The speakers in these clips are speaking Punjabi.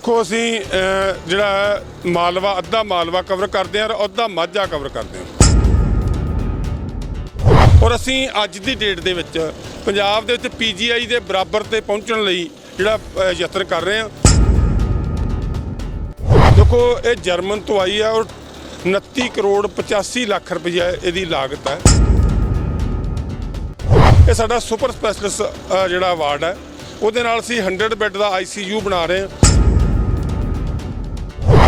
ਦੇਖੋ ਅਸੀਂ ਜਿਹੜਾ ਮਾਲਵਾ, ਅੱਧਾ ਮਾਲਵਾ ਕਵਰ ਕਰਦੇ ਹਾਂ ਔਰ ਅੱਧਾ ਮਾਝਾ ਕਵਰ ਕਰਦੇ ਹਾਂ। ਔਰ ਅਸੀਂ ਅੱਜ ਦੀ ਡੇਟ ਦੇ ਵਿੱਚ ਪੰਜਾਬ ਦੇ ਵਿੱਚ ਪੀਜੀਆਈ ਦੇ ਬਰਾਬਰ ਤੇ ਪਹੁੰਚਣ ਲਈ ਜਿਹੜਾ ਯਤਨ ਕਰ ਰਹੇ ਹਾਂ। ਦੇਖੋ, ਇਹ ਜਰਮਨ ਤੋਂ ਆਈ ਹੈ ਔਰ 29 ਕਰੋੜ 85 ਲੱਖ ਰੁਪਏ ਇਹਦੀ ਲਾਗਤ ਹੈ। ਇਹ ਸਾਡਾ ਸੁਪਰ ਸਪੈਸ਼ਲਿਸਟ ਜਿਹੜਾ ਵਾਰਡ ਹੈ। ਉਹਦੇ ਨਾਲ ਅਸੀਂ 100 ਬੈੱਡ ਦਾ ਆਈਸੀਯੂ ਬਣਾ ਰਹੇ ਹਾਂ।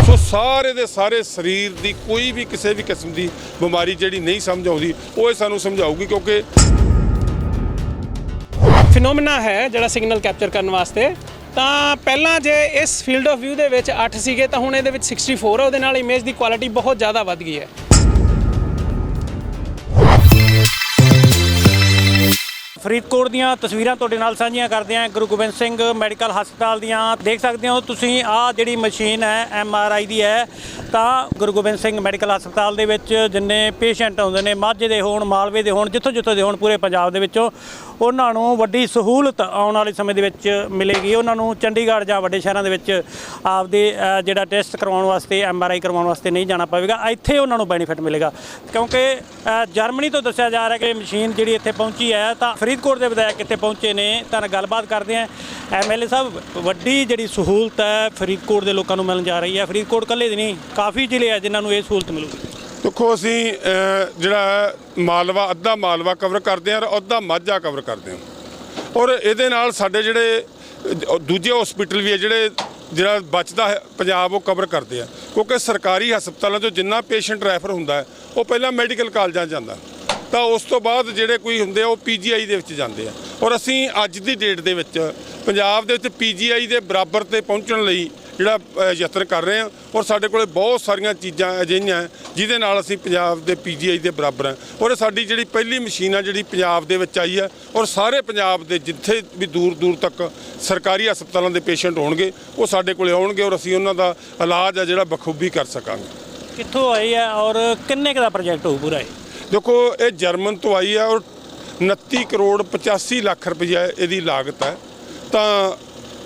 ਸੋ ਸਾਰੇ ਦੇ ਸਾਰੇ ਸਰੀਰ ਦੀ ਕੋਈ ਵੀ ਕਿਸੇ ਵੀ ਕਿਸਮ ਦੀ ਬਿਮਾਰੀ ਜਿਹੜੀ ਨਹੀਂ ਸਮਝ ਆਉਂਦੀ, ਉਹ ਇਹ ਸਾਨੂੰ ਸਮਝਾਊਗੀ ਕਿਉਂਕਿ ਫਿਨੋਮੀਨਾ ਹੈ ਜਿਹੜਾ ਸਿਗਨਲ ਕੈਪਚਰ ਕਰਨ ਵਾਸਤੇ। ਤਾਂ ਪਹਿਲਾਂ ਜੇ ਇਸ ਫੀਲਡ ਆਫ ਵਿਊ ਦੇ ਵਿੱਚ 8 ਸੀਗੇ, ਤਾਂ ਹੁਣ ਇਹਦੇ ਵਿੱਚ 64 ਹੈ ਉਹਦੇ ਨਾਲ ਇਮੇਜ ਦੀ ਕੁਆਲਿਟੀ ਬਹੁਤ ਜ਼ਿਆਦਾ ਵੱਧ ਗਈ ਹੈ। ਫਰੀਦਕੋਟ ਦੀਆਂ ਤਸਵੀਰਾਂ ਤੁਹਾਡੇ ਨਾਲ ਸਾਂਝੀਆਂ ਕਰਦੇ ਹਾਂ। ਗੁਰੂ ਗੋਬਿੰਦ ਸਿੰਘ ਮੈਡੀਕਲ ਹਸਪਤਾਲ ਦੀਆਂ ਦੇਖ ਸਕਦੇ ਹੋ ਤੁਸੀਂ ਆਹ ਜਿਹੜੀ ਮਸ਼ੀਨ ਹੈ, ਐਮ ਆਰ ਆਈ ਦੀ ਹੈ, ਤਾਂ ਗੁਰੂ ਗੋਬਿੰਦ ਸਿੰਘ ਮੈਡੀਕਲ ਹਸਪਤਾਲ ਦੇ ਵਿੱਚ ਜਿੰਨੇ ਪੇਸ਼ੈਂਟ ਆਉਂਦੇ ਨੇ, ਮਾਝੇ ਦੇ ਹੋਣ, ਮਾਲਵੇ ਦੇ ਹੋਣ ਜਿੱਥੋਂ ਜਿੱਥੋਂ ਦੇ ਹੋਣ, ਪੂਰੇ ਪੰਜਾਬ ਦੇ ਵਿੱਚੋਂ ਉਹਨਾਂ ਨੂੰ ਵੱਡੀ ਸਹੂਲਤ ਆਉਣ ਵਾਲੇ ਸਮੇਂ ਦੇ ਵਿੱਚ ਮਿਲੇਗੀ। ਉਹਨਾਂ ਨੂੰ ਚੰਡੀਗੜ੍ਹ ਜਾਂ ਵੱਡੇ ਸ਼ਹਿਰਾਂ ਦੇ ਵਿੱਚ ਆਪਦੇ ਜਿਹੜਾ ਟੈਸਟ ਕਰਵਾਉਣ ਵਾਸਤੇ, ਐਮ ਆਰ ਆਈ ਕਰਵਾਉਣ ਵਾਸਤੇ ਨਹੀਂ ਜਾਣਾ ਪਵੇਗਾ। ਇੱਥੇ ਉਹਨਾਂ ਨੂੰ ਬੈਨੀਫਿਟ ਮਿਲੇਗਾ। ਕਿਉਂਕਿ ਜਰਮਨੀ ਤੋਂ ਦੱਸਿਆ ਜਾ ਰਿਹਾ ਕਿ ਮਸ਼ੀਨ ਜਿਹੜੀ ਇੱਥੇ ਪਹੁੰਚੀ ਹੈ, ਤਾਂ ਫਰੀਦਕੋਟ ਦੇ ਵਿਧਾਇਕ ਇੱਥੇ ਪਹੁੰਚੇ ਨੇ। ਤਾਂ ਗੱਲਬਾਤ ਕਰਦੇ ਹਾਂ। ਐਮਐਲਏ ਸਾਹਿਬ, ਵੱਡੀ ਜਿਹੜੀ ਸਹੂਲਤ ਹੈ, ਫਰੀਦਕੋਟ ਦੇ ਲੋਕਾਂ ਨੂੰ ਮਿਲਣ ਜਾ ਰਹੀ ਹੈ। ਫਰੀਦਕੋਟ ਇਕੱਲੇ ਦੀ ਨਹੀਂ, ਕਾਫੀ ਜ਼ਿਲ੍ਹੇ ਆ ਜਿਨ੍ਹਾਂ ਨੂੰ ਇਹ ਸਹੂਲਤ ਮਿਲੂਗੀ। ਦੇਖੋ ਅਸੀਂ ਜਿਹੜਾ ਮਾਲਵਾ, ਅੱਧਾ ਮਾਲਵਾ ਕਵਰ ਕਰਦੇ ਹਾਂ ਔਰ ਅੱਧਾ ਮਾਝਾ ਕਵਰ ਕਰਦੇ ਹਾਂ। ਔਰ ਇਹਦੇ ਨਾਲ ਸਾਡੇ ਜਿਹੜੇ ਦੂਜੇ ਹਸਪੀਟਲ ਵੀ ਹੈ, ਜਿਹੜੇ, ਜਿਹੜਾ ਬਚਦਾ ਹੈ, ਪੰਜਾਬ ਉਹ ਕਵਰ ਕਰਦੇ ਆ। ਕਿਉਂਕਿ ਸਰਕਾਰੀ ਹਸਪਤਾਲਾਂ 'ਚੋਂ ਜਿੰਨਾ ਪੇਸ਼ੈਂਟ ਰੈਫਰ ਹੁੰਦਾ ਹੈ, ਉਹ ਪਹਿਲਾਂ ਮੈਡੀਕਲ ਕਾਲਜਾਂ 'ਚ ਜਾਂਦਾ। ਤਾਂ ਉਸ ਤੋਂ ਬਾਅਦ ਜਿਹੜੇ ਕੋਈ ਹੁੰਦੇ ਆ, ਉਹ ਪੀਜੀਆਈ ਦੇ ਵਿੱਚ ਜਾਂਦੇ ਆ। ਔਰ ਅਸੀਂ ਅੱਜ ਦੀ ਡੇਟ ਦੇ ਵਿੱਚ ਪੰਜਾਬ ਦੇ ਵਿੱਚ ਪੀਜੀਆਈ ਦੇ ਬਰਾਬਰ ਤੇ ਪਹੁੰਚਣ ਲਈ ਜਿਹੜਾ ਯਤਨ ਕਰ ਰਹੇ ਹਾਂ ਔਰ ਸਾਡੇ ਕੋਲੇ ਬਹੁਤ ਸਾਰੀਆਂ ਚੀਜ਼ਾਂ ਅਜਿਹੀਆਂ ਹੈ ਜਿਹਦੇ ਨਾਲ ਅਸੀਂ ਪੰਜਾਬ ਦੇ ਪੀਜੀਆਈ ਦੇ ਬਰਾਬਰ ਹਾਂ ਔਰ ਸਾਡੀ ਜਿਹੜੀ ਪਹਿਲੀ ਮਸ਼ੀਨ ਆ ਜਿਹੜੀ ਪੰਜਾਬ ਦੇ ਵਿੱਚ ਆਈ ਹੈ ਔਰ ਸਾਰੇ ਪੰਜਾਬ ਦੇ ਜਿੱਥੇ ਵੀ ਦੂਰ ਦੂਰ ਤੱਕ ਸਰਕਾਰੀ ਹਸਪਤਾਲਾਂ ਦੇ ਪੇਸ਼ੈਂਟ ਹੋਣਗੇ ਉਹ ਸਾਡੇ ਕੋਲੇ ਆਉਣਗੇ ਔਰ ਅਸੀਂ ਉਹਨਾਂ ਦਾ ਇਲਾਜ ਆ ਜਿਹੜਾ ਬਖੂਬੀ ਕਰ ਸਕਾਂਗੇ। ਕਿੱਥੋਂ ਆਈ ਹੈ ਔਰ ਕਿੰਨੇ ਕੁ ਦਾ ਪ੍ਰੋਜੈਕਟ ਹੋਊ ਪੂਰਾ ਇਹ? ਦੇਖੋ ਇਹ ਜਰਮਨ ਤੋਂ ਆਈ ਹੈ ਔਰ 29 ਕਰੋੜ 85 ਲੱਖ ਰੁਪਏ ਇਹਦੀ ਲਾਗਤ ਹੈ। ਤਾਂ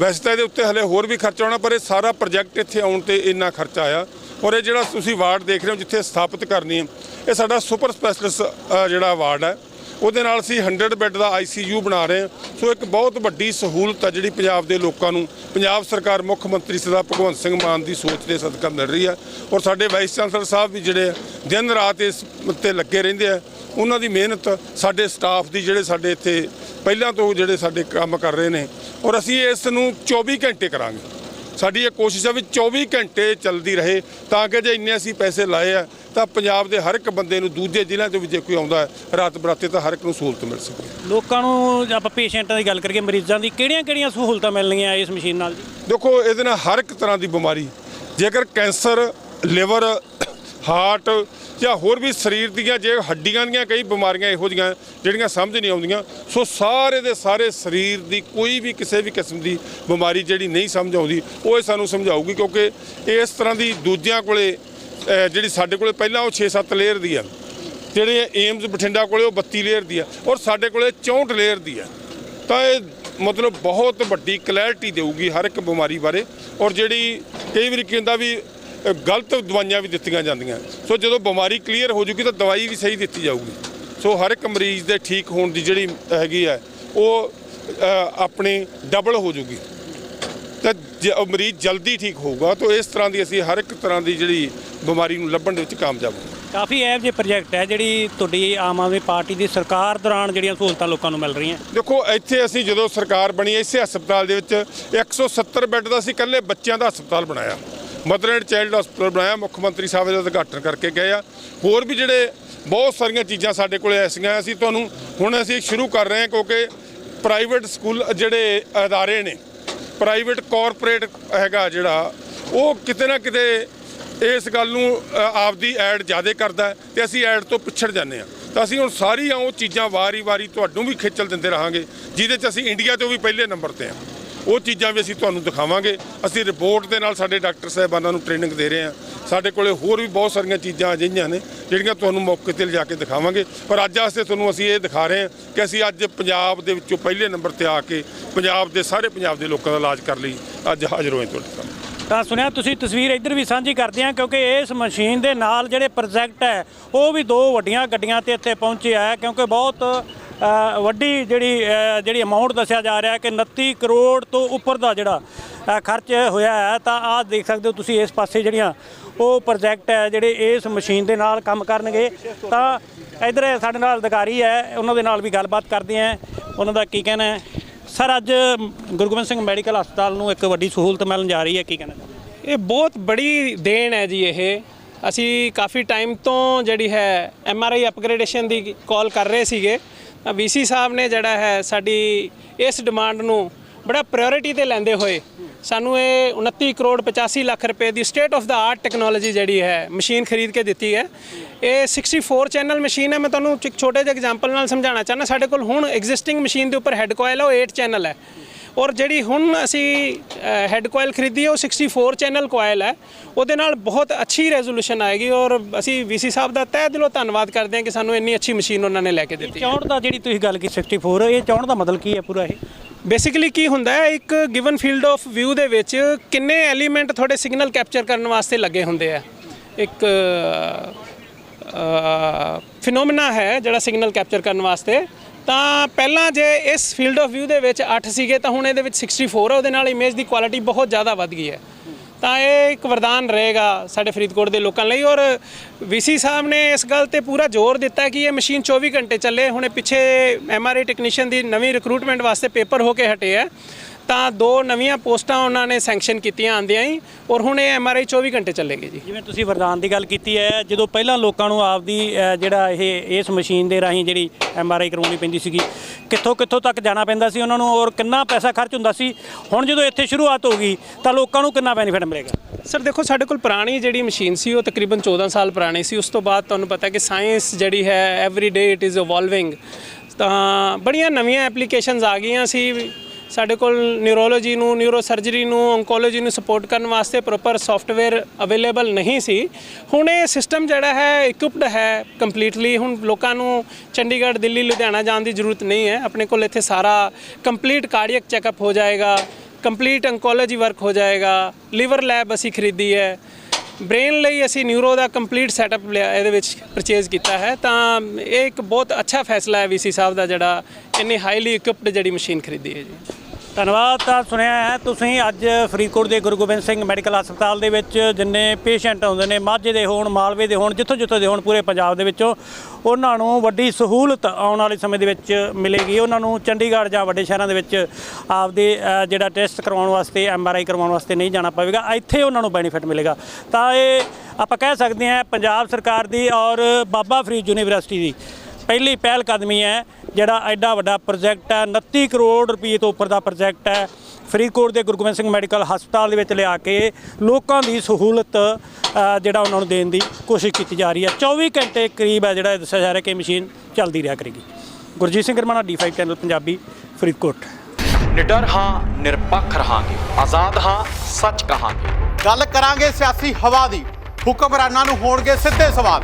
ਵੈਸੇ ਤਾਂ ਇਹਦੇ ਉੱਤੇ ਹਲੇ ਹੋਰ ਵੀ ਖਰਚਾ ਆਉਣਾ ਪਰ ਇਹ ਸਾਰਾ ਪ੍ਰੋਜੈਕਟ ਇੱਥੇ ਆਉਣ ਤੇ ਇੰਨਾ ਖਰਚਾ ਆਇਆ। ਔਰ ਇਹ ਜਿਹੜਾ ਤੁਸੀਂ ਵਾਰਡ ਦੇਖ ਰਹੇ ਹੋ, ਜਿੱਥੇ ਸਥਾਪਿਤ ਕਰਨੀ ਹੈ, ਇਹ ਸਾਡਾ ਸੁਪਰ ਸਪੈਸ਼ਲਿਸਟ ਜਿਹੜਾ ਵਾਰਡ ਹੈ, ਉਹਦੇ ਨਾਲ ਅਸੀਂ 100 ਬੈੱਡ ਦਾ ਆਈਸੀਯੂ ਬਣਾ ਰਹੇ ਹਾਂ। ਸੋ ਇੱਕ ਬਹੁਤ ਵੱਡੀ ਸਹੂਲਤ ਆ ਜਿਹੜੀ ਪੰਜਾਬ ਦੇ ਲੋਕਾਂ ਨੂੰ, ਪੰਜਾਬ ਸਰਕਾਰ, ਮੁੱਖ ਮੰਤਰੀ ਸਰਦਾਰ ਭਗਵੰਤ ਸਿੰਘ ਮਾਨ ਦੀ ਸੋਚ ਦੇ ਸਦਕਾ ਮਿਲ ਰਹੀ ਹੈ। ਔਰ ਸਾਡੇ ਵਾਈਸ ਚਾਂਸਲਰ ਸਾਹਿਬ ਵੀ ਜਿਹੜੇ ਦਿਨ ਰਾਤ ਇਸ ਤੇ ਲੱਗੇ ਰਹਿੰਦੇ ਆ ਉਹਨਾਂ ਦੀ ਮਿਹਨਤ ਸਾਡੇ ਸਟਾਫ ਦੀ ਜਿਹੜੇ ਸਾਡੇ ਇੱਥੇ ਪਹਿਲਾਂ ਤੋਂ ਜਿਹੜੇ ਸਾਡੇ ਕੰਮ ਕਰ ਰਹੇ ਨੇ ਔਰ ਅਸੀਂ ਇਸ ਨੂੰ 24 ਘੰਟੇ ਕਰਾਂਗੇ। ਸਾਡੀ ਇਹ ਕੋਸ਼ਿਸ਼ ਹੈ ਵੀ 24 ਘੰਟੇ ਚੱਲਦੀ ਰਹੇ ਤਾਂ ਕਿ ਜੇ ਇੰਨੇ ਅਸੀਂ ਪੈਸੇ ਲਾਏ ਆ ਤਾਂ ਪੰਜਾਬ ਦੇ ਹਰ ਇੱਕ ਬੰਦੇ ਨੂੰ ਦੂਜੇ ਜ਼ਿਲ੍ਹਿਆਂ ਤੋਂ ਵੀ ਜੇ ਕੋਈ ਆਉਂਦਾ ਰਾਤ ਬਰਾਤੇ ਤਾਂ ਹਰ ਇੱਕ ਨੂੰ ਸਹੂਲਤ ਮਿਲ ਸਕੇ। ਲੋਕਾਂ ਨੂੰ ਆਪਾਂ ਪੇਸ਼ੈਂਟਾਂ ਦੀ ਗੱਲ ਕਰੀਏ ਮਰੀਜ਼ਾਂ ਦੀ ਕਿਹੜੀਆਂ-ਕਿਹੜੀਆਂ ਸਹੂਲਤਾਂ ਮਿਲਣਗੀਆਂ ਇਸ ਮਸ਼ੀਨ ਨਾਲ ਜੀ? ਦੇਖੋ ਇਹਦੇ ਨਾਲ ਹਰ ਇੱਕ ਤਰ੍ਹਾਂ ਦੀ ਬਿਮਾਰੀ ਜੇਕਰ ਕੈਂਸਰ ਲਿਵਰ ਹਾਰਟ ਜਾਂ ਹੋਰ ਵੀ ਸਰੀਰ ਦੀਆਂ ਜੇ ਹੱਡੀਆਂ ਦੀਆਂ ਕਈ ਬਿਮਾਰੀਆਂ ਇਹੋ ਜਿਹੀਆਂ ਜਿਹੜੀਆਂ ਸਮਝ ਨਹੀਂ ਆਉਂਦੀਆਂ, ਸੋ ਸਾਰੇ ਦੇ ਸਾਰੇ ਸਰੀਰ ਦੀ ਕੋਈ ਵੀ ਕਿਸੇ ਵੀ ਕਿਸਮ ਦੀ ਬਿਮਾਰੀ ਜਿਹੜੀ ਨਹੀਂ ਸਮਝ ਆਉਂਦੀ, ਉਹ ਇਹ ਸਾਨੂੰ ਸਮਝਾਊਗੀ ਕਿਉਂਕਿ ਇਸ ਤਰ੍ਹਾਂ ਦੀ ਦੂਜਿਆਂ ਕੋਲੇ ਜਿਹੜੀ ਸਾਡੇ ਕੋਲੇ ਪਹਿਲਾਂ ਉਹ 6-7 ਲੇਅਰ ਦੀ ਆ। ਜਿਹੜੇ ਏਮਜ਼ ਬਠਿੰਡਾ ਕੋਲੇ ਉਹ 32 ਲੇਅਰ ਦੀ ਆ ਔਰ ਸਾਡੇ ਕੋਲੇ 64 ਲੇਅਰ ਦੀ ਆ। ਤਾਂ ਇਹ ਮਤਲਬ ਬਹੁਤ ਵੱਡੀ ਕਲੈਰਿਟੀ ਦੇਊਗੀ ਹਰ ਇੱਕ ਬਿਮਾਰੀ ਬਾਰੇ ਔਰ ਜਿਹੜੀ ਕਈ ਵਾਰੀ ਕਹਿੰਦਾ ਵੀ ਗਲਤ ਦਵਾਈਆਂ ਵੀ ਦਿੱਤੀਆਂ ਜਾਂਦੀਆਂ। ਸੋ ਜਦੋਂ ਬਿਮਾਰੀ ਕਲੀਅਰ ਹੋ ਜੂਗੀ ਤਾਂ ਦਵਾਈ ਵੀ ਸਹੀ ਦਿੱਤੀ ਜਾਊਗੀ। ਸੋ ਹਰ ਇੱਕ ਮਰੀਜ਼ ਦੇ ਠੀਕ ਹੋਣ ਦੀ ਜਿਹੜੀ ਹੈਗੀ ਹੈ ਉਹ ਆਪਣੀ ਡਬਲ ਹੋ ਜੂਗੀ। ਤਾਂ ਜੇ ਮਰੀਜ਼ ਜਲਦੀ ਠੀਕ ਹੋਊਗਾ ਤਾਂ ਇਸ ਤਰ੍ਹਾਂ ਦੀ ਅਸੀਂ ਹਰ ਇੱਕ ਤਰ੍ਹਾਂ ਦੀ ਜਿਹੜੀ ਬਿਮਾਰੀ ਨੂੰ ਲੱਭਣ ਦੇ ਵਿੱਚ ਕਾਮਯਾਬ ਹੋਵਾਂਗੇ ਕਾਫੀ ਇਹੋ ਜਿਹੇ ਪ੍ਰੋਜੈਕਟ ਹੈ ਜਿਹੜੀ ਤੁਹਾਡੀ ਆਮ ਆਦਮੀ ਪਾਰਟੀ ਦੀ ਸਰਕਾਰ ਦੌਰਾਨ ਜਿਹੜੀਆਂ ਸਹੂਲਤਾਂ ਲੋਕਾਂ ਨੂੰ ਮਿਲ ਰਹੀਆਂ। ਦੇਖੋ ਇੱਥੇ ਅਸੀਂ ਜਦੋਂ ਸਰਕਾਰ ਬਣੀ ਇਸੇ ਹਸਪਤਾਲ ਦੇ ਵਿੱਚ 170 ਬੈੱਡ ਦਾ ਅਸੀਂ ਇਕੱਲੇ ਬੱਚਿਆਂ ਦਾ ਹਸਪਤਾਲ ਬਣਾਇਆ। ਮਦਰ ਐਂਡ ਚਾਈਲਡ ਹਸਪਤਾਲ ਬਣਾਇਆ, ਮੁੱਖ ਮੰਤਰੀ ਸਾਹਿਬ ਦਾ ਉਦਘਾਟਨ ਕਰਕੇ ਗਏ ਆ। ਹੋਰ ਵੀ ਜਿਹੜੇ ਬਹੁਤ ਸਾਰੀਆਂ ਚੀਜ਼ਾਂ ਸਾਡੇ ਕੋਲੇ ਐਸੀਆਂ ਅਸੀਂ ਤੁਹਾਨੂੰ ਹੁਣ ਅਸੀਂ ਸ਼ੁਰੂ ਕਰ ਰਹੇ ਹਾਂ ਕਿਉਂਕਿ ਪ੍ਰਾਈਵੇਟ ਸਕੂਲ ਜਿਹੜੇ ਅਦਾਰੇ ਨੇ, ਪ੍ਰਾਈਵੇਟ ਕਾਰਪੋਰੇਟ ਹੈਗਾ ਜਿਹੜਾ, ਉਹ ਕਿਤੇ ਨਾ ਕਿਤੇ ਇਸ ਗੱਲ ਨੂੰ ਆਪਦੀ ਐਡ ਜ਼ਿਆਦਾ ਕਰਦਾ ਹੈ ਤੇ ਅਸੀਂ ਐਡ ਤੋਂ ਪਿੱਛੜ ਜਾਂਦੇ ਹਾਂ। ਤਾਂ ਅਸੀਂ ਹੁਣ ਸਾਰੀਆਂ ਉਹ ਚੀਜ਼ਾਂ ਵਾਰੀ-ਵਾਰੀ ਤੁਹਾਨੂੰ ਵੀ ਖੇਚਲ ਦਿੰਦੇ ਰਹਾਂਗੇ, ਜਿਹਦੇ 'ਚ ਅਸੀਂ ਇੰਡੀਆ ਤੋਂ ਵੀ ਪਹਿਲੇ ਨੰਬਰ ਤੇ ਹਾਂ। ਉਹ ਚੀਜ਼ਾਂ ਵੀ ਅਸੀਂ ਤੁਹਾਨੂੰ ਦਿਖਾਵਾਂਗੇ। ਅਸੀਂ ਰਿਪੋਰਟ ਦੇ ਨਾਲ ਸਾਡੇ ਡਾਕਟਰ ਸਾਹਿਬਾਨਾਂ ਨੂੰ ਟ੍ਰੇਨਿੰਗ ਦੇ ਰਹੇ ਹਾਂ। ਸਾਡੇ ਕੋਲੇ ਹੋਰ ਵੀ ਬਹੁਤ ਸਾਰੀਆਂ ਚੀਜ਼ਾਂ ਅਜਿਹੀਆਂ ਨੇ, ਜਿਹੜੀਆਂ ਤੁਹਾਨੂੰ ਮੌਕੇ ਤੇ ਲਿਜਾ ਕੇ ਦਿਖਾਵਾਂਗੇ। ਪਰ ਅੱਜ ਵਾਸਤੇ ਤੁਹਾਨੂੰ ਅਸੀਂ ਇਹ ਦਿਖਾ ਰਹੇ ਹਾਂ ਕਿ ਅਸੀਂ ਅੱਜ ਪੰਜਾਬ ਦੇ ਵਿੱਚੋਂ ਪਹਿਲੇ ਨੰਬਰ ਤੇ ਆ ਕੇ ਪੰਜਾਬ ਦੇ ਸਾਰੇ ਪੰਜਾਬ ਦੇ ਲੋਕਾਂ ਦਾ ਇਲਾਜ ਕਰ ਲਈ। ਅੱਜ ਹਾਜ਼ਰ ਹੋਏ ਤੁਹਾਡੇ ਸਾਹਮਣੇ। ਤਾਂ ਸੁਣਿਆ, ਤੁਸੀਂ ਤਸਵੀਰ ਇੱਧਰ ਵੀ ਸਾਂਝੀ ਕਰਦੇ ਆ ਕਿਉਂਕਿ ਇਸ ਮਸ਼ੀਨ ਦੇ ਨਾਲ ਜਿਹੜੇ ਪ੍ਰੋਜੈਕਟ ਹੈ, ਉਹ ਵੀ ਦੋ ਵੱਡੀਆਂ ਗੱਡੀਆਂ ਤੇ ਇੱਥੇ ਪਹੁੰਚੇ ਆ, ਕਿਉਂਕਿ ਬਹੁਤ ਵੱਡੀ ਜਿਹੜੀ ਜਿਹੜੀ ਅਮਾਉਂਟ ਦੱਸਿਆ ਜਾ ਰਿਹਾ ਕਿ 29 ਕਰੋੜ ਤੋਂ ਉੱਪਰ ਦਾ ਜਿਹੜਾ ਖਰਚ ਹੋਇਆ ਹੈ, ਤਾਂ ਆਹ ਦੇਖ ਸਕਦੇ ਹੋ ਤੁਸੀਂ ਇਸ ਪਾਸੇ ਜਿਹੜੀਆਂ ਉਹ ਪ੍ਰੋਜੈਕਟ ਹੈ, ਜਿਹੜੇ ਇਸ ਮਸ਼ੀਨ ਦੇ ਨਾਲ ਕੰਮ ਕਰਨਗੇ। ਤਾਂ ਇੱਧਰ ਸਾਡੇ ਨਾਲ ਅਧਿਕਾਰੀ ਹੈ, ਉਹਨਾਂ ਦੇ ਨਾਲ ਵੀ ਗੱਲਬਾਤ ਕਰਦੇ ਆ ਉਹਨਾਂ ਦਾ ਕੀ ਕਹਿਣਾ ਹੈ? ਸਰ, ਅੱਜ ਗੁਰੂ ਗੋਬਿੰਦ ਸਿੰਘ ਮੈਡੀਕਲ ਹਸਪਤਾਲ ਨੂੰ ਇੱਕ ਵੱਡੀ ਸਹੂਲਤ ਮਿਲਣ ਜਾ ਰਹੀ ਹੈ, ਕੀ ਕਹਿਣਾ ਇਹ ਬਹੁਤ ਬੜੀ ਦੇਣ ਹੈ ਜੀ ਇਹ। ਅਸੀਂ ਕਾਫੀ ਟਾਈਮ ਤੋਂ ਜਿਹੜੀ ਹੈ ਐਮ ਆਰ ਆਈ ਅਪਗ੍ਰੇਡੇਸ਼ਨ ਦੀ ਕਾਲ ਕਰ ਰਹੇ ਸੀਗੇ। ਵੀਸੀ ਸਾਹਿਬ ਨੇ ਜਿਹੜਾ ਹੈ ਸਾਡੀ ਇਸ ਡਿਮਾਂਡ ਨੂੰ ਬੜਾ ਪ੍ਰਾਇੋਰਟੀ ਤੇ ਲੈਂਦੇ ਹੋਏ ਸਾਨੂੰ ਇਹ 29 ਕਰੋੜ 85 ਲੱਖ ਰੁਪਏ ਦੀ state of the art technology ਜਿਹੜੀ ਹੈ, ਮਸ਼ੀਨ ਖਰੀਦ ਕੇ ਦਿੱਤੀ ਹੈ। ਇਹ 64 ਚੈਨਲ ਮਸ਼ੀਨ ਹੈ। ਮੈਂ ਤੁਹਾਨੂੰ ਇੱਕ ਛੋਟੇ ਜਿਹੇ ਐਗਜ਼ਾਮਪਲ ਨਾਲ ਸਮਝਾਉਣਾ ਚਾਹੁੰਦਾ। ਸਾਡੇ ਕੋਲ ਹੁਣ ਐਗਜ਼ਿਸਟਿੰਗ ਮਸ਼ੀਨ ਦੇ ਉੱਪਰ ਹੈੱਡ ਕੋਇਲ ਹੈ, ਉਹ 8 ਚੈਨਲ ਹੈ। ਔਰ ਜਿਹੜੀ ਹੁਣ ਅਸੀਂ ਹੈੱਡ ਕੋਇਲ ਖਰੀਦੀ ਹੈ ਉਹ 64 ਚੈਨਲ ਕੋਇਲ ਹੈ। ਉਹਦੇ ਨਾਲ ਬਹੁਤ ਅੱਛੀ ਰੈਜ਼ੋਲੂਸ਼ਨ ਆਏਗੀ ਔਰ ਅਸੀਂ ਵੀਸੀ ਸਾਹਿਬ ਦਾ ਤਹਿ ਦਿਲੋਂ ਧੰਨਵਾਦ ਕਰਦੇ ਹਾਂ ਕਿ ਸਾਨੂੰ ਇੰਨੀ ਅੱਛੀ ਮਸ਼ੀਨ ਉਹਨਾਂ ਨੇ ਲੈ ਕੇ ਦਿੱਤੀ 64 ਦਾ ਜਿਹੜੀ ਤੁਸੀਂ ਗੱਲ ਕੀਤੀ 64 ਇਹ 64 ਦਾ ਮਤਲਬ ਕੀ ਹੈ ਪੂਰਾ ਇਹ? ਬੇਸਿਕਲੀ ਕੀ ਹੁੰਦਾ ਹੈ ਇੱਕ ਗਿਵਨ ਫੀਲਡ ਆਫ ਵਿਊ ਦੇ ਵਿੱਚ ਕਿੰਨੇ ਐਲੀਮੈਂਟ ਤੁਹਾਡੇ ਸਿਗਨਲ ਕੈਪਚਰ ਕਰਨ ਵਾਸਤੇ ਲੱਗੇ ਹੁੰਦੇ ਆ? ਇੱਕ ਫਿਨੋਮੀਨਾ ਹੈ ਜਿਹੜਾ ਸਿਗਨਲ ਕੈਪਚਰ ਕਰਨ ਵਾਸਤੇ। ਤਾਂ ਪਹਿਲਾਂ ਜੇ ਇਸ ਫੀਲਡ ਆਫ ਵਿਊ ਦੇ ਵਿੱਚ 8 ਸੀਗੇ, ਤਾਂ ਹੁਣ ਇਹਦੇ ਵਿੱਚ 64 ਆ, ਉਹਦੇ ਨਾਲ ਇਮੇਜ ਦੀ ਕੁਆਲਿਟੀ ਬਹੁਤ ਜ਼ਿਆਦਾ ਵੱਧ ਗਈ ਹੈ। ਤਾਂ ਇਹ ਇੱਕ ਵਰਦਾਨ ਰਹੇਗਾ ਸਾਡੇ ਫਰੀਦਕੋਟ ਦੇ ਲੋਕਾਂ ਲਈ ਔਰ ਵੀਸੀ ਸਾਹਿਬ ਨੇ ਇਸ ਗੱਲ ਤੇ ਪੂਰਾ ਜ਼ੋਰ ਦਿੱਤਾ ਕਿ ਇਹ ਮਸ਼ੀਨ 24 ਘੰਟੇ ਚੱਲੇ। ਹੁਣੇ ਪਿੱਛੇ ਐਮਆਰਆਈ ਟੈਕਨੀਸ਼ੀਅਨ ਦੀ ਨਵੀਂ ਰਿਕਰੂਟਮੈਂਟ ਵਾਸਤੇ ਪੇਪਰ ਹੋ ਕੇ ਹਟੇ ਹੈ। ਤਾਂ ਦੋ ਨਵੀਆਂ ਪੋਸਟਾਂ ਉਹਨਾਂ ਨੇ ਸੈਂਕਸ਼ਨ ਕੀਤੀਆਂ ਆਂਦਿਆਂ ਹੀ ਔਰ ਹੁਣ ਇਹ ਐਮਆਰਆਈ 24 ਘੰਟੇ ਚੱਲੇਗੀ ਜੀ। ਜਿਵੇਂ ਤੁਸੀਂ ਵਰਦਾਨ ਦੀ ਗੱਲ ਕੀਤੀ ਹੈ ਜਦੋਂ ਪਹਿਲਾਂ ਲੋਕਾਂ ਨੂੰ ਆਪਦੀ ਜਿਹੜਾ ਇਹ ਇਸ ਮਸ਼ੀਨ ਦੇ ਰਾਹੀਂ ਜਿਹੜੀ ਐਮ ਆਰ ਆਈ ਕਰਵਾਉਣੀ ਪੈਂਦੀ ਸੀਗੀ ਕਿੱਥੋਂ ਕਿੱਥੋਂ ਤੱਕ ਜਾਣਾ ਪੈਂਦਾ ਸੀ ਉਹਨਾਂ ਨੂੰ ਔਰ ਕਿੰਨਾ ਪੈਸਾ ਖਰਚ ਹੁੰਦਾ ਸੀ ਹੁਣ ਜਦੋਂ ਇੱਥੇ ਸ਼ੁਰੂਆਤ ਹੋ ਗਈ ਤਾਂ ਲੋਕਾਂ ਨੂੰ ਕਿੰਨਾ ਬੈਨੀਫਿਟ ਮਿਲੇਗਾ? ਸਰ ਦੇਖੋ ਸਾਡੇ ਕੋਲ ਪੁਰਾਣੀ ਜਿਹੜੀ ਮਸ਼ੀਨ ਸੀ ਉਹ ਤਕਰੀਬਨ 14 ਸਾਲ ਪੁਰਾਣੀ ਸੀ। ਉਸ ਤੋਂ ਬਾਅਦ ਤੁਹਾਨੂੰ ਪਤਾ ਕਿ ਸਾਇੰਸ ਜਿਹੜੀ ਹੈ every day it is evolving ਤਾਂ ਬੜੀਆਂ ਨਵੀਆਂ ਐਪਲੀਕੇਸ਼ਨਸ ਆ ਗਈਆਂ ਸੀ। ਸਾਡੇ ਕੋਲ ਨਿਊਰੋਲੋਜੀ ਨੂੰ ਨਿਊਰੋ ਸਰਜਰੀ ਨੂੰ ਓਨਕੋਲੋਜੀ ਨੂੰ ਸਪੋਰਟ ਕਰਨ ਵਾਸਤੇ ਪ੍ਰੋਪਰ ਸੌਫਟਵੇਅਰ ਅਵੇਲੇਬਲ ਨਹੀਂ ਸੀ। ਹੁਣ ਇਹ ਸਿਸਟਮ ਜਿਹੜਾ ਹੈ ਇਕਵਿਪਡ ਹੈ ਕੰਪਲੀਟਲੀ ਹੁਣ ਲੋਕਾਂ ਨੂੰ ਚੰਡੀਗੜ੍ਹ, ਦਿੱਲੀ, ਲੁਧਿਆਣਾ ਜਾਣ ਦੀ ਜ਼ਰੂਰਤ ਨਹੀਂ ਹੈ। ਆਪਣੇ ਕੋਲ ਇੱਥੇ ਸਾਰਾ ਕੰਪਲੀਟ ਕਾਰਡੀਅਕ ਚੈੱਕਅਪ ਹੋ ਜਾਏਗਾ ਕੰਪਲੀਟ ਅੰਕੋਲੋਜੀ ਵਰਕ ਹੋ ਜਾਏਗਾ ਲਿਵਰ ਲੈਬ ਅਸੀਂ ਖਰੀਦੀ ਹੈ। ਬ੍ਰੇਨ ਲਈ ਅਸੀਂ ਨਿਊਰੋ ਦਾ ਕੰਪਲੀਟ ਸੈਟਅਪ ਲਿਆ, ਇਹਦੇ ਵਿੱਚ ਪਰਚੇਜ਼ ਕੀਤਾ ਹੈ। ਤਾਂ ਇਹ ਇੱਕ ਬਹੁਤ ਅੱਛਾ ਫੈਸਲਾ ਹੈ ਵੀਸੀ ਸਾਹਿਬ ਦਾ ਜਿਹੜਾ ਇੰਨੀ ਹਾਈਲੀ ਇਕਵਿਪਡ ਜਿਹੜੀ ਮਸ਼ੀਨ ਖਰੀਦੀ ਹੈ ਜੀ। ਧੰਨਵਾਦ, ਤਾਂ ਸੁਣਿਆ ਹੈ, ਤੁਸੀਂ ਅੱਜ ਫਰੀਦਕੋਟ ਦੇ ਗੁਰੂ ਗੋਬਿੰਦ ਸਿੰਘ ਮੈਡੀਕਲ ਹਸਪਤਾਲ ਦੇ ਵਿੱਚ ਜਿੰਨੇ ਪੇਸ਼ੈਂਟ ਆਉਂਦੇ ਨੇ, ਮਾਝੇ ਦੇ ਹੋਣ, ਮਾਲਵੇ ਦੇ ਹੋਣ ਜਿੱਥੋਂ ਜਿੱਥੋਂ ਦੇ ਹੋਣ ਪੂਰੇ ਪੰਜਾਬ ਦੇ ਵਿੱਚੋਂ, ਉਹਨਾਂ ਨੂੰ ਵੱਡੀ ਸਹੂਲਤ ਆਉਣ ਵਾਲੇ ਸਮੇਂ ਦੇ ਵਿੱਚ ਮਿਲੇਗੀ। ਉਹਨਾਂ ਨੂੰ ਚੰਡੀਗੜ੍ਹ ਜਾਂ ਵੱਡੇ ਸ਼ਹਿਰਾਂ ਦੇ ਵਿੱਚ ਆਪਦੇ ਜਿਹੜਾ ਟੈਸਟ ਕਰਵਾਉਣ ਵਾਸਤੇ, ਐਮ ਆਰ ਆਈ ਕਰਵਾਉਣ ਵਾਸਤੇ ਨਹੀਂ ਜਾਣਾ ਪਵੇਗਾ, ਇੱਥੇ ਉਹਨਾਂ ਨੂੰ ਬੈਨੀਫਿਟ ਮਿਲੇਗਾ। ਤਾਂ ਇਹ ਆਪਾਂ ਕਹਿ ਸਕਦੇ ਹਾਂ, ਪੰਜਾਬ ਸਰਕਾਰ ਦੀ ਔਰ ਬਾਬਾ ਫਰੀਦ ਯੂਨੀਵਰਸਿਟੀ ਦੀ ਪਹਿਲੀ ਪਹਿਲ ਕਦਮੀ ਹੈ ਜਿਹੜਾ ਐਡਾ ਵੱਡਾ ਪ੍ਰੋਜੈਕਟ ਹੈ 29 ਕਰੋੜ ਰੁਪਏ ਤੋਂ ਉੱਪਰ ਦਾ ਪ੍ਰੋਜੈਕਟ ਹੈ ਫਰੀਦਕੋਟ ਦੇ ਗੁਰੂ ਗੋਬਿੰਦ ਸਿੰਘ ਮੈਡੀਕਲ ਹਸਪਤਾਲ ਦੇ ਵਿੱਚ ਲਿਆ ਕੇ ਲੋਕਾਂ ਦੀ ਸਹੂਲਤ ਜਿਹੜਾ ਉਹਨਾਂ ਨੂੰ ਦੇਣ ਦੀ ਕੋਸ਼ਿਸ਼ ਕੀਤੀ ਜਾ ਰਹੀ ਹੈ। 24 ਘੰਟੇ ਕਰੀਬ ਹੈ ਜਿਹੜਾ ਦੱਸਿਆ ਜਾ ਰਿਹਾ ਕਿ ਮਸ਼ੀਨ ਚੱਲਦੀ ਰਿਹਾ ਕਰੇਗੀ। ਗੁਰਜੀਤ ਸਿੰਘ ਰਮਾਣਾ ਡੀ5 ਚੈਨਲ ਪੰਜਾਬੀ ਫਰੀਦਕੋਟ। ਨਿਡਰ ਹਾਂ ਨਿਰਪੱਖ ਰਹਾਂਗੇ। ਆਜ਼ਾਦ ਹਾਂ ਸੱਚ ਕਹਾਂਗੇ। ਗੱਲ ਕਰਾਂਗੇ ਸਿਆਸੀ ਹਵਾ ਦੀ। ਹੁਕਮਰਾਨਾਂ ਨੂੰ ਹੋਣਗੇ ਸਿੱਧੇ ਸਵਾਲ।